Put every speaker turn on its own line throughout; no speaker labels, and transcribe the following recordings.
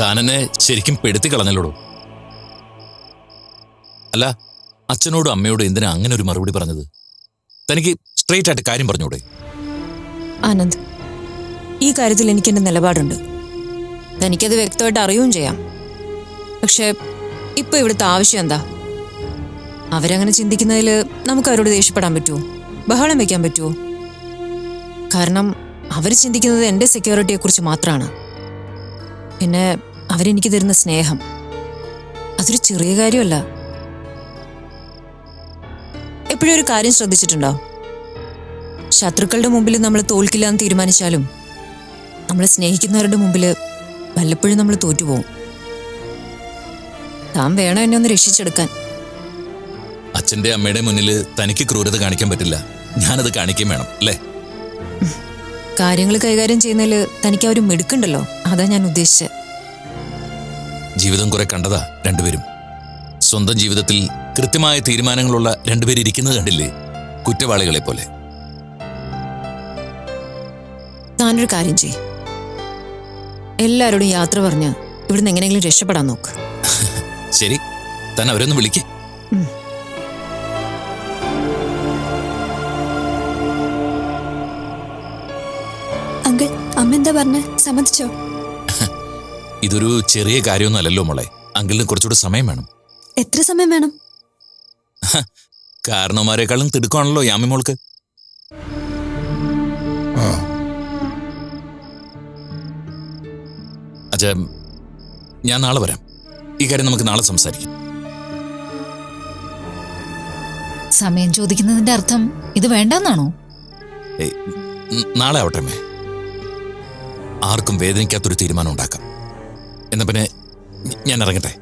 താനെന്നെ ശരിക്കും പെടുത്തി കളഞ്ഞല്ലോടോ? അല്ല അച്ഛനോടും അമ്മയോടും എന്തിനാ അങ്ങനെ ഒരു മറുപടി പറഞ്ഞത്? തനിക്ക് സ്ട്രെയിറ്റ് ആയിട്ട് കാര്യം പറഞ്ഞൂടെ?
ആനന്ദ് ഈ കാര്യത്തിൽ എനിക്ക് എന്റെ നിലപാടുണ്ട്. തനിക്കത് വ്യക്തമായിട്ട് അറിയുകയും ചെയ്യാം. പക്ഷേ ഇപ്പൊ ഇവിടുത്തെ ആവശ്യം എന്താ? അവരങ്ങനെ ചിന്തിക്കുന്നതിൽ നമുക്ക് അവരോട് ദേഷ്യപ്പെടാൻ പറ്റുമോ? ബഹളം വെക്കാൻ പറ്റുമോ? കാരണം അവർ ചിന്തിക്കുന്നത് എന്റെ സെക്യൂരിറ്റിയെക്കുറിച്ച് മാത്രമാണ് പിന്നെ അവരെനിക്ക് തരുന്ന സ്നേഹം. അതൊരു ചെറിയ കാര്യമല്ല. എപ്പോഴും ഒരു കാര്യം ശ്രദ്ധിച്ചിട്ടുണ്ടോ? ശത്രുക്കളുടെ മുമ്പിൽ നമ്മൾ തോൽക്കില്ല എന്ന് തീരുമാനിച്ചാലും നമ്മളെ സ്നേഹിക്കുന്നവരുടെ മുമ്പിൽ വല്ലപ്പോഴും നമ്മൾ തോറ്റുപോകും താൻ വേണം എന്നെ ഒന്ന് രക്ഷിച്ചെടുക്കാൻ.
അച്ഛന്റെ അമ്മയുടെ മുന്നിൽ തനിക്ക് ക്രൂരത കാണിക്കാൻ പറ്റില്ല. ഞാനത് കാണിക്കുകയും വേണം അല്ലേ?
കാര്യങ്ങൾ കൈകാര്യം ചെയ്യുന്നതിൽ തനിക്ക് ആ ഒരു മിടുക്കുണ്ടല്ലോ. അതാ ഞാൻ ഉദ്ദേശിച്ചത്
ജീവിതം കുറെ കണ്ടതാ രണ്ടുപേരും. സ്വന്തം ജീവിതത്തിൽ കൃത്യമായ തീരുമാനങ്ങളുള്ള രണ്ടുപേരും ഇരിക്കുന്നത് കണ്ടില്ലേ? കുറ്റവാളികളെ പോലെ.
താനൊരു കാര്യം ചെയ് എല്ലാവരോടും യാത്ര പറഞ്ഞ് ഇവിടുന്ന് എങ്ങനെയെങ്കിലും രക്ഷപ്പെടാൻ നോക്ക്.
ശരി. താൻ അവരൊന്ന് വിളിക്കേ.
അങ്കിൾ അമ്മ എന്താ പറഞ്ഞ? സമ്മതിച്ചോ?
ഇതൊരു ചെറിയ കാര്യമൊന്നുമല്ലല്ലോ മോളെ. അങ്കിളിന് കുറച്ചുകൂടെ സമയം വേണം.
എത്ര സമയം വേണം?
കാരണവന്മാരെക്കാളും തിടുക്കമാണല്ലോ യാമി മോൾക്ക്. അച്ഛാ ഞാൻ നാളെ വരാം. ഈ കാര്യം നമുക്ക് നാളെ സംസാരിക്കാം.
സമയം ചോദിക്കുന്നതിന്റെ അർത്ഥം ഇത് വേണ്ടെന്നാണോ?
ഏയ്, നാളെ ആവട്ടെ ആർക്കും വേദനിക്കാത്തൊരു തീരുമാനം ഉണ്ടാക്കാം. എന്നാ പിന്നെ ഞാൻ ഇറങ്ങട്ടെ.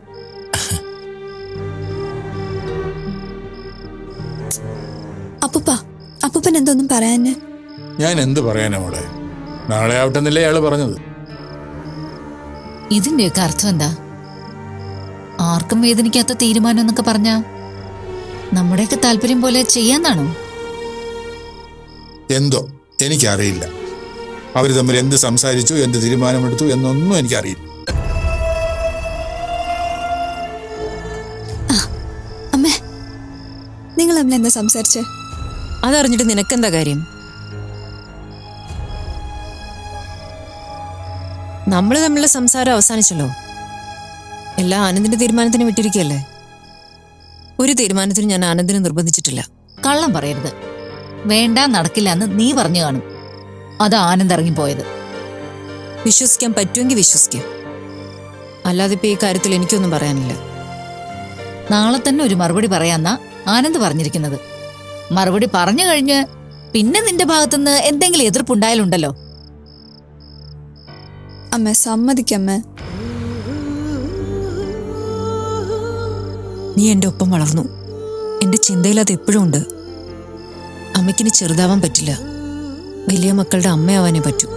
അപ്പൂപ്പ അപ്പൂപ്പൻ എന്തൊന്നും പറയാന്?
ഞാൻ എന്ത് പറയാനാ മോളെ? നാളെ ആവട്ടെന്നല്ലേ അയാൾ പറഞ്ഞത്.
ഇതിന്റെയൊക്കെ അർത്ഥം എന്താ? ആർക്കും വേദനിക്കാത്ത തീരുമാനം എന്നൊക്കെ പറഞ്ഞ നമ്മുടെയൊക്കെ താല്പര്യം പോലെ ചെയ്യാന്നാണോ?
എന്തോ എനിക്കറിയില്ല. അവർ തമ്മിൽ എന്ത് സംസാരിച്ചു എന്ത് തീരുമാനമെടുത്തു എന്നൊന്നും എനിക്കറിയില്ല.
നിങ്ങൾ തമ്മിൽ എന്താ സംസാരിച്ചേ.
അതറിഞ്ഞിട്ട് നിനക്കെന്താ കാര്യം? നമ്മൾ തമ്മിലുള്ള സംസാരം അവസാനിച്ചല്ലോ. എല്ലാം ആനന്ദിന്റെ തീരുമാനത്തിന് വിട്ടിരിക്കുകയല്ലേ? ഒരു തീരുമാനത്തിന് ഞാൻ ആനന്ദിനെ നിർബന്ധിച്ചിട്ടില്ല.
കള്ളം പറയരുത്. വേണ്ട നടക്കില്ല എന്ന് നീ പറഞ്ഞു കാണും. അത് ആനന്ദ് ഇറങ്ങിപ്പോയത്.
വിശ്വസിക്കാൻ പറ്റുമെങ്കിൽ വിശ്വസിക്കാം. അല്ലാതെ ഇപ്പൊ ഈ കാര്യത്തിൽ എനിക്കൊന്നും പറയാനില്ല.
നാളെ തന്നെ ഒരു മറുപടി പറയാന്നാ ആനന്ദ് പറഞ്ഞിരിക്കുന്നത്. മറുപടി പറഞ്ഞു കഴിഞ്ഞ് പിന്നെ നിന്റെ ഭാഗത്തുനിന്ന് എന്തെങ്കിലും എതിർപ്പുണ്ടായാലുണ്ടല്ലോ.
അമ്മ സമ്മതിക്കമ്മ.
നീ എന്റെ ഒപ്പം വളർന്നു. എന്റെ ചിന്തയിൽ അത് എപ്പോഴും ഉണ്ട്. അമ്മയ്ക്കിനി ചെറുതാവാൻ പറ്റില്ല. വലിയ മക്കളുടെ അമ്മയാവാനേ പറ്റൂ.